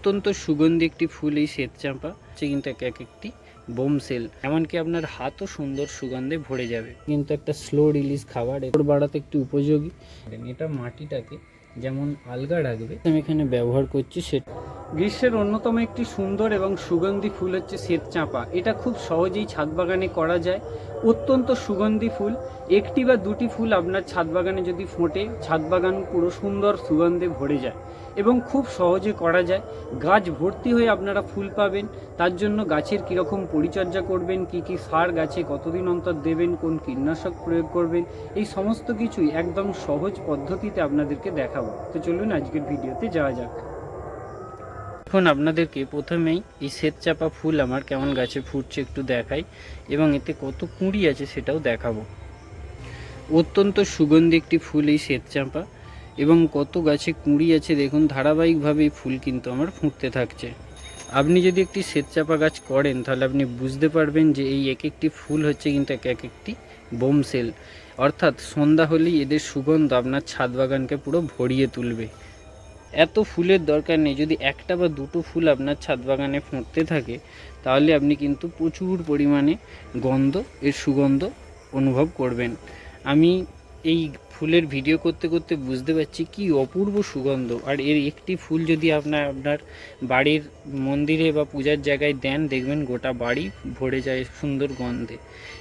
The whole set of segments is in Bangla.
অত্যন্ত সুগন্ধি একটি ফুল এই শ্বেত চাঁপা সে কিন্তু এক এক একটি বোম সেল। এমনকি আপনার হাতও সুন্দর সুগন্ধে ভরে যাবে। কিন্তু একটা স্লো রিলিজ খাবার, এর বাড়াতে একটি উপযোগী। এটা মাটিটাকে যেমন আলগা রাখবে, আমি এখানে ব্যবহার করছি সেটা। গ্রীষ্মের অন্যতম একটি সুন্দর এবং সুগন্ধি ফুল হচ্ছে শ্বেত চাঁপা এটা খুব সহজেই ছাদ বাগানে করা যায়। অত্যন্ত সুগন্ধি ফুল। একটি বা দুটি ফুল আপনার ছাদ বাগানে যদি ফোটে ছাদ বাগান পুরো সুন্দর সুগন্ধে ভরে যায় এবং খুব সহজে করা যায়। গাছ ভর্তি হয়ে আপনারা ফুল পাবেন। তার জন্য গাছের কীরকম পরিচর্যা করবেন, কি কি সার গাছে কতদিন অন্তর দেবেন, কোন কীটনাশক প্রয়োগ করবেন, এই সমস্ত কিছুই একদম সহজ পদ্ধতিতে আপনাদেরকে দেখাবো। তো চলুন আজকের ভিডিওতে যাওয়া যাক। এখন আপনাদেরকে প্রথমেই এই শ্বেত চাপা ফুল আমার কেমন গাছে ফুটছে একটু দেখাই এবং এতে কত কুঁড়ি আছে সেটাও দেখাবো। অত্যন্ত সুগন্ধি একটি ফুল এই শ্বেত চাঁপা এবং কত গাছে কুঁড়ি আছে দেখুন, ধারাবাহিকভাবে এই ফুল কিন্তু আমার ফুটতে থাকছে। আপনি যদি একটি শ্বেতচাপা গাছ করেন, তাহলে আপনি বুঝতে পারবেন যে এই এক একটি ফুল হচ্ছে কিন্তু এক এক একটি বোম সেল। অর্থাৎ সন্ধ্যা হলেই এদের সুগন্ধ আপনার ছাদ বাগানকে পুরো ভরিয়ে তুলবে। এত ফুলের দরকার নেই। যদি একটা বা দুটো ফুল আপনার ছাদ বাগানে ফুটতে থাকে, তাহলে আপনি কিন্তু প্রচুর পরিমাণে গন্ধ, এর সুগন্ধ অনুভব করবেন। আমি এই ফুলের ভিডিও করতে করতে বুঝতে পারছি কি অপূর্ব সুগন্ধ। আর এর একটি ফুল যদি আপনার আপনার বাড়ির মন্দিরে বা পূজার জায়গায় দেন, দেখবেন গোটা বাড়ি ভরে যায় সুন্দর গন্ধে।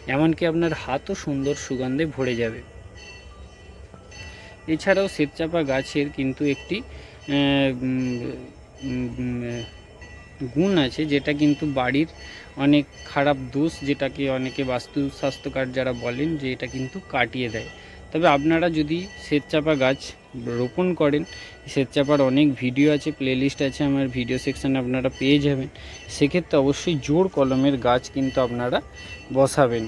এমনকি আপনার হাতও সুন্দর সুগন্ধে ভরে যাবে। এছাড়াও শ্বেতচাপা গাছের কিন্তু একটি গুণ আছে, যেটা কিন্তু বাড়ির অনেক খারাপ দোষ, যেটাকে অনেকে বাস্তু স্বাস্থ্যকার যারা বলেন যে এটা কিন্তু কাটিয়ে দেয়। তবে আপনারা যদি শ্বেতচাপা গাছ রোপণ করেন, শ্বেতচাপার অনেক ভিডিও আছে, প্লেলিস্ট আছে আমার ভিডিও সেকশানে, আপনারা পেয়ে যাবেন। সেক্ষেত্রে অবশ্যই জোর কলমের গাছ কিন্তু আপনারা বসাবেন।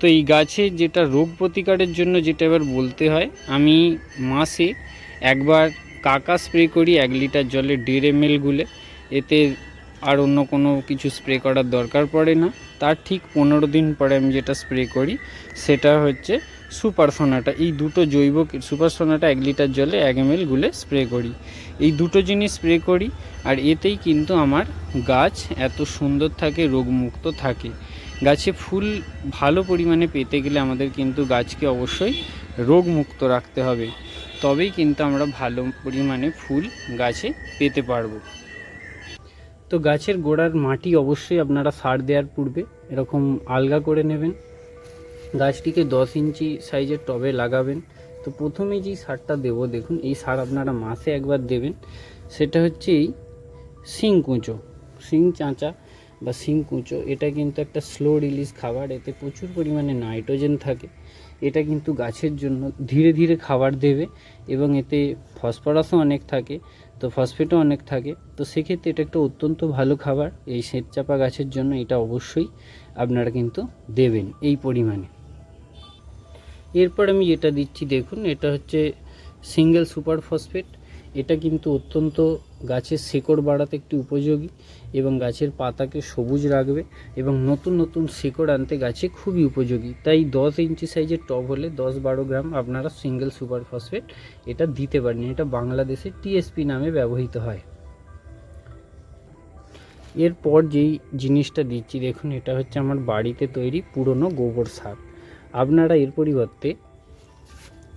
তো এই গাছে যেটা রোগ প্রতিকারের জন্য যেটা এবার বলতে হয়, আমি মাসে একবার কাকা স্প্রে করি এক লিটার জলে দেড় এম গুলে। এতে আর অন্য কোনো কিছু স্প্রে করার দরকার পড়ে না। তার ঠিক পনেরো দিন পরে আমি যেটা স্প্রে করি, সেটা হচ্ছে সুপার সোনাটা। এই দুটো জৈব সুপার সোনাটা এক লিটার জলে এক এম গুলে স্প্রে করি। এই দুটো জিনিস স্প্রে করি, আর এতেই কিন্তু আমার গাছ এত সুন্দর থাকে, রোগমুক্ত থাকে। গাছে ফুল ভালো পরিমাণে পেতে গেলে আমাদের কিন্তু গাছকে অবশ্যই রোগমুক্ত রাখতে হবে। তবেই কিন্তু আমরা ভালো পরিমাণে ফুল গাছে পেতে পারব। তো গাছের গোড়ার মাটি অবশ্যই আপনারা সার দেওয়ার পূর্বে এরকম আলগা করে নেবেন। গাছটিকে দশ ইঞ্চি সাইজের টবে লাগাবেন। তো প্রথমে যেই সারটা দেবো, দেখুন, এই সার আপনারা মাসে একবার দেবেন। সেটা হচ্ছে এই শিং কুঁচো। শিং চাঁচা বা শিং কুঁচো, এটা কিন্তু একটা স্লো রিলিজ খাবার, এতে প্রচুর পরিমাণে নাইট্রোজেন থাকে। এটা কিন্তু গাছের জন্য ধীরে ধীরে খাবার দেবে এবং এতে ফসফরাসও অনেক থাকে, তো ফসফেটও অনেক থাকে। তো সেক্ষেত্রে এটা একটা অত্যন্ত ভালো খাবার, এই শ্বেতচাপা গাছের জন্য এটা অবশ্যই আপনারা কিন্তু দেবেন এই পরিমাণে। এরপর আমি যেটা দিচ্ছি, দেখুন, এটা হচ্ছে সিঙ্গেল সুপার ফসফেট এটা কিন্তু অত্যন্ত গাছের শেকড় বাড়াতে একটি উপযোগী এবং গাছের পাতাকে সবুজ রাখবে এবং নতুন নতুন শেকড় আনতে গাছে খুবই উপযোগী। তাই দশ ইঞ্চি সাইজের টব হলে দশ বারো গ্রাম আপনারা সিঙ্গেল সুপার ফসফেট এটা দিতে পারেন। এটা বাংলাদেশে টিএসপি নামে ব্যবহৃত হয়। এরপর যেই জিনিসটা দিচ্ছি, দেখুন এটা হচ্ছে আমার বাড়িতে তৈরি পুরনো গোবর সার। আপনারা এর পরিবর্তে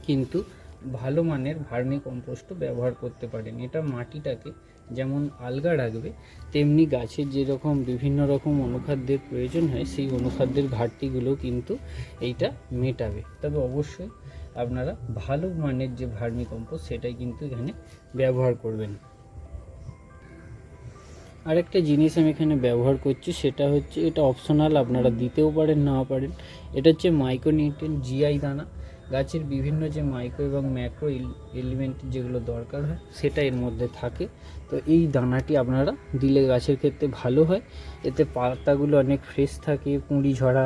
কিন্তু ভালো মানের ভার্মি কম্পোস্টও ব্যবহার করতে পারেন। এটা মাটিটাকে যেমন আলগা রাখবে, তেমনি গাছের যেরকম বিভিন্ন রকম অনুখাদ্যের প্রয়োজন হয়, সেই অনুখাদ্যের ঘাটতিগুলো কিন্তু এইটা মেটাবে। তবে অবশ্যই আপনারা ভালো মানের যে ভার্মি কম্পোস্ট, সেটাই কিন্তু এখানে ব্যবহার করবেন। আরেকটা জিনিস আমি এখানে ব্যবহার করছি, সেটা হচ্ছে এটা অপশনাল, আপনারা দিতেও পারেন, নাও পারেন। এটা হচ্ছে মাইক্রোনিউট্রিয়েন্ট জিআই দানা। গাছের বিভিন্ন যে মাইক্রো এবং ম্যাক্রো এলিমেন্ট যেগুলো দরকার হয় সেটা এর মধ্যে থাকে। তো এই দানাটি আপনারা দিলে গাছের ক্ষেত্রে ভালো হয়। এতে পাতাগুলো অনেক ফ্রেশ থাকে কুঁড়ি ঝরা,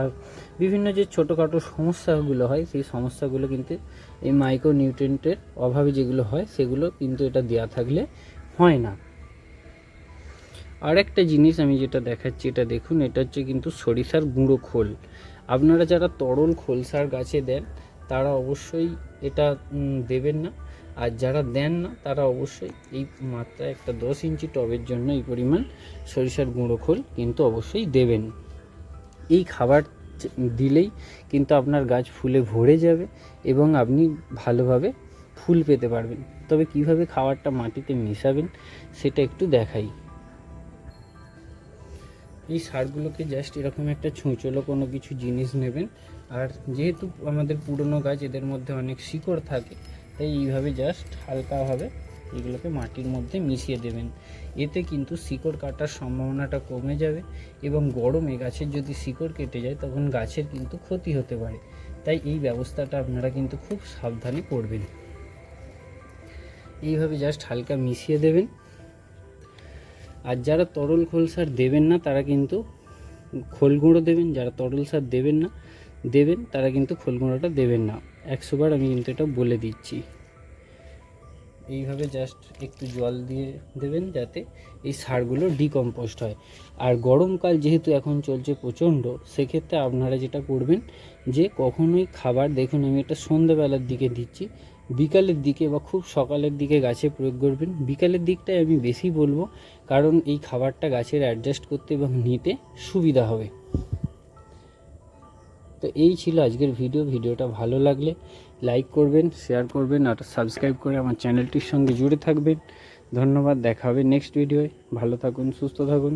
বিভিন্ন যে ছোটোখাটো সমস্যাগুলো হয় সেই সমস্যাগুলো কিন্তু এই মাইক্রো নিউট্রিয়েন্টের অভাবে যেগুলো হয় সেগুলো কিন্তু এটা দেওয়া থাকলে হয় না। আরেকটা জিনিস আমি যেটা দেখাচ্ছি, এটা দেখুন, এটা হচ্ছে কিন্তু সরিষার গুঁড়ো খোল। আপনারা যারা তরল খোলসার গাছে দেন তারা অবশ্যই এটা দেবেন না। আর যারা দেন না, তারা অবশ্যই এই মাত্রায় একটা দশ ইঞ্চি টবের জন্য এই পরিমাণ সরিষার গুঁড়ো খোল কিন্তু অবশ্যই দেবেন। এই খাবার দিলেই কিন্তু আপনার গাছ ফুলে ভরে যাবে এবং আপনি ভালোভাবে ফুল পেতে পারবেন। তবে কীভাবে খাবারটা মাটিতে মেশাবেন, সেটা একটু দেখাই। এই সারগুলোকে জাস্ট এরকম একটা ছুঁচলো কোনো কিছু জিনিস নেবেন। আর যেহেতু আমাদের পুরনো গাছ, এদের মধ্যে অনেক শিকড় থাকে, তাই এইভাবে জাস্ট হালকাভাবে এগুলোকে মাটির মধ্যে মিশিয়ে দেবেন। এতে কিন্তু শিকড় কাটার সম্ভাবনাটা কমে যাবে এবং গরমে গাছের যদি শিকড় কেটে যায়, তখন গাছের কিন্তু ক্ষতি হতে পারে। তাই এই ব্যবস্থাটা আপনারা কিন্তু খুব সাবধানে করবেন। এইভাবে জাস্ট হালকা মিশিয়ে দেবেন। আর যারা তরল খোল সার দেবেন না, তারা কিন্তু খোল গুঁড়ো দেবেন। যারা তরল সার দেবেন না, দেবেন, তারা কিন্তু খোল গুঁড়োটা দেবেন না। একশোবার আমি কিন্তু এটা বলে দিচ্ছি। এইভাবে জাস্ট একটু জল দিয়ে দেবেন যাতে এই সারগুলো ডিকম্পোস্ট হয়। আর গরমকাল যেহেতু এখন চলছে প্রচণ্ড, সেক্ষেত্রে আপনারা যেটা করবেন যে কখনোই খাবার, দেখুন আমি এটা সন্ধ্যেবেলার দিকে দিচ্ছি বিকালের দিকে বা খুব সকালের দিকে গাছে প্রয়োগ করবেন। বিকালের দিকটাই আমি বেশি বলব, কারণ এই খাবারটা গাছের অ্যাডজাস্ট করতে এবং নিতে সুবিধা হবে। তো এই ছিল আজকের ভিডিও ভিডিওটা ভালো লাগলে লাইক করবেন শেয়ার করবেন, আর সাবস্ক্রাইব করে আমার চ্যানেলটির সঙ্গে জুড়ে থাকবেন। ধন্যবাদ, দেখা হবে নেক্সট ভিডিওয় ভালো থাকুন, সুস্থ থাকুন।